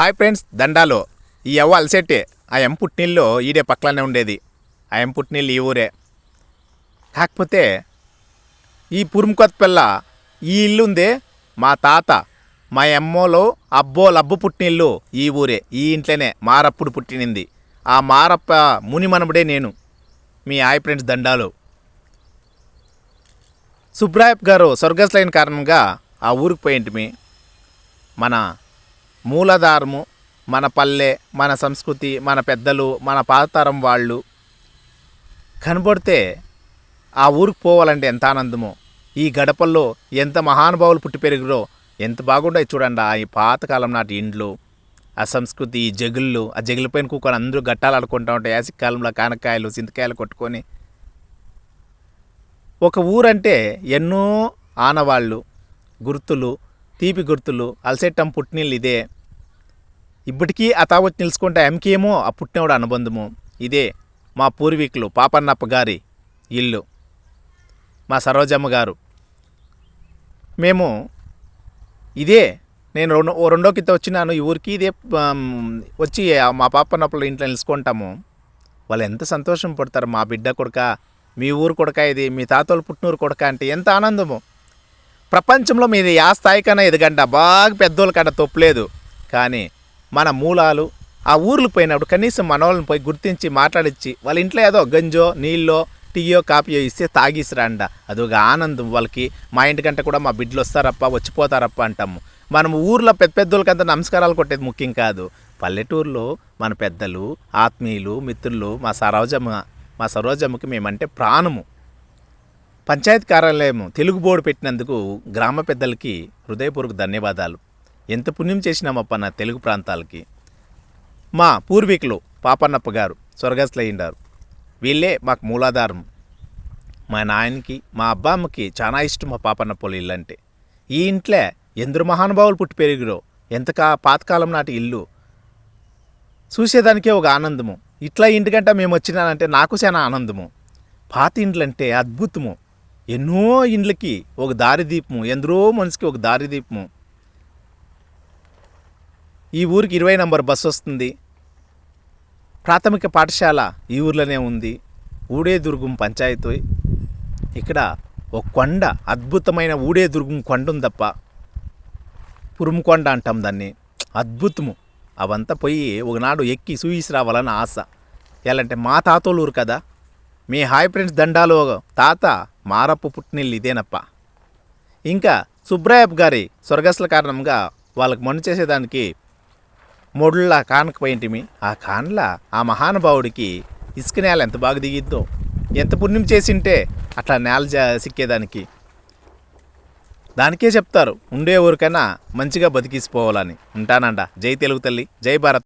Hi friends దండాలో. ఈ అవ్వ అలసెట్టే. ఆ ఎం పుట్టినీళ్ళు ఈడే పక్కలనే ఉండేది. ఆ ఎం పుట్టినీళ్ళు ఈ ఊరే. కాకపోతే ఈ పురుముకొత్త పిల్ల ఈ ఇల్లు ఉందే మా తాత మా ఎమ్మోలో అబ్బో లబ్బు పుట్టినిల్లు ఈ ఊరే ఈ ఇంట్లోనే మారప్పుడు పుట్టినింది. ఆ మారప్ప మునిమనబడే నేను మీ హాయ్ ఫ్రెండ్స్ దండాలు. సుబ్రాయప్ గారు స్వర్గస్థలైన కారణంగా ఆ ఊరికి పోయింటిమి. మన మూలాధారము మన పల్లె మన సంస్కృతి మన పెద్దలు మన పాతతరం వాళ్ళు. కనబడితే ఆ ఊరికి పోవాలంటే ఎంత ఆనందమో. ఈ గడపల్లో ఎంత మహానుభావులు పుట్టి పెరిగిరో ఎంత బాగుంటాయి చూడండి ఆ ఈ పాతకాలం నాటి ఇండ్లు ఆ సంస్కృతి ఈ జగుళ్ళు ఆ జగిలిపోయిన పైన కూకొని అందరూ గట్టాలు ఆడుకుంటూ ఉంటాయి యాసిక్ కాలంలో కానకాయలు చింతకాయలు కొట్టుకొని. ఒక ఊరంటే ఎన్నో ఆనవాళ్ళు గుర్తులు తీపి గుర్తులు అలసెట్టం పుట్టినీళ్ళు ఇదే. ఇప్పటికీ ఆ తావచ్చి నిలుచుకుంటే ఎంకేమో ఆ పుట్టినవాడు అనుబంధము. ఇదే మా పూర్వీకులు పాపన్నప్ప గారి ఇల్లు. మా సరోజమ్మ గారు. మేము ఇదే నేను రెండు ఓ రెండో కింద వచ్చినాను. ఈ ఊరికి ఇదే వచ్చి మా పాపన్నప్పల ఇంట్లో నిలుచుకుంటాము. వాళ్ళు ఎంత సంతోషం పడతారు మా బిడ్డ కొడుక మీ ఊరు కొడుక ఇది మీ తాతోళ్ళు పుట్టినూరు కొడుక అంటే ఎంత ఆనందము. ప్రపంచంలో మీది యా స్థాయికైనా ఎదగంట బాగా పెద్దోళ్ళ కంట తొప్పలేదు. కానీ మన మూలాలు ఆ ఊర్లకు పోయినప్పుడు కనీసం మనోళ్ళని పోయి గుర్తించి మాట్లాడించి వాళ్ళ ఇంట్లో ఏదో గంజో నీళ్ళో టీయో కాఫీయో ఇస్తే తాగిసిరండ అదొక ఆనందం వాళ్ళకి. మా ఇంటికంటే కూడా మా బిడ్డలు వస్తారప్ప వచ్చిపోతారప్ప అంటాము. మనం ఊర్లో పెద్ద పెద్దోళ్ళకంతా నమస్కారాలు కొట్టేది ముఖ్యం కాదు. పల్లెటూరులో మన పెద్దలు ఆత్మీయులు మిత్రులు మా సరోజమ్మ మా సరోజమ్మకి మేమంటే ప్రాణము. పంచాయత్ కార్యాలయం తెలుగు బోర్డు పెట్టినందుకు గ్రామ పెద్దలకి హృదయపూర్వక ధన్యవాదాలు. ఎంత పుణ్యం చేసినామప్ప నా తెలుగు ప్రాంతాలకి. మా పూర్వీకులు పాపన్నప్ప గారు స్వర్గస్థులయ్యిండారు వీళ్ళే మాకు మూలాధారం మా నాయనకి మా అబ్బామ్మకి చాలా ఇష్టం మా పాపన్నప్పలు ఇల్లు అంటే. ఈ ఇంట్లో ఎందరు మహానుభావులు పుట్టి పెరిగిరో ఎంత కా పాతకాలం నాటి ఇల్లు. చూసేదానికే ఒక ఆనందము. ఇట్లా ఇంటికంటే మేము వచ్చినానంటే నాకు చాలా ఆనందము. పాత ఇండ్లంటే అద్భుతము. ఎన్నో ఇండ్లకి ఒక దారిదీపము ఎందరో మనిషికి ఒక దారిదీపము ఈ ఊరికి ఇరవై నంబర్ బస్సు వస్తుంది. ప్రాథమిక పాఠశాల ఈ ఊర్లోనే ఉంది. ఊడేదుర్గం పంచాయతీ. ఇక్కడ ఒక కొండ అద్భుతమైన ఊడేదుర్గం కొండ ఉంది తప్ప పురుముకొండ అంటాం దాన్ని. అద్భుతము. అవంతా పోయి ఒకనాడు ఎక్కి చూసి రావాలని ఆశ. ఎలాంటే మా తాతోళ్ళు ఊరు కదా. మీ హాయ్ ఫ్రెండ్స్ దండాలు తాత మారపు పుట్టినిల్లు ఇదేనప్ప. ఇంకా సుబ్రాయప్ గారి స్వర్గస్ల కారణంగా వాళ్ళకి మన్ను చేసేదానికి మొడుల్లా కానకపోయింటిమి ఆ కాన్ల ఆ మహానుభావుడికి ఇసుక నేల ఎంత బాగా దిగిద్దో ఎంత పుణ్యం చేసింటే అట్లా నేల జా సిక్కేదానికి. దానికే చెప్తారు ఉండే ఊరికైనా మంచిగా బతికిసిపోవాలని. ఉంటానండ. జై తెలుగు తల్లి జై భారత్.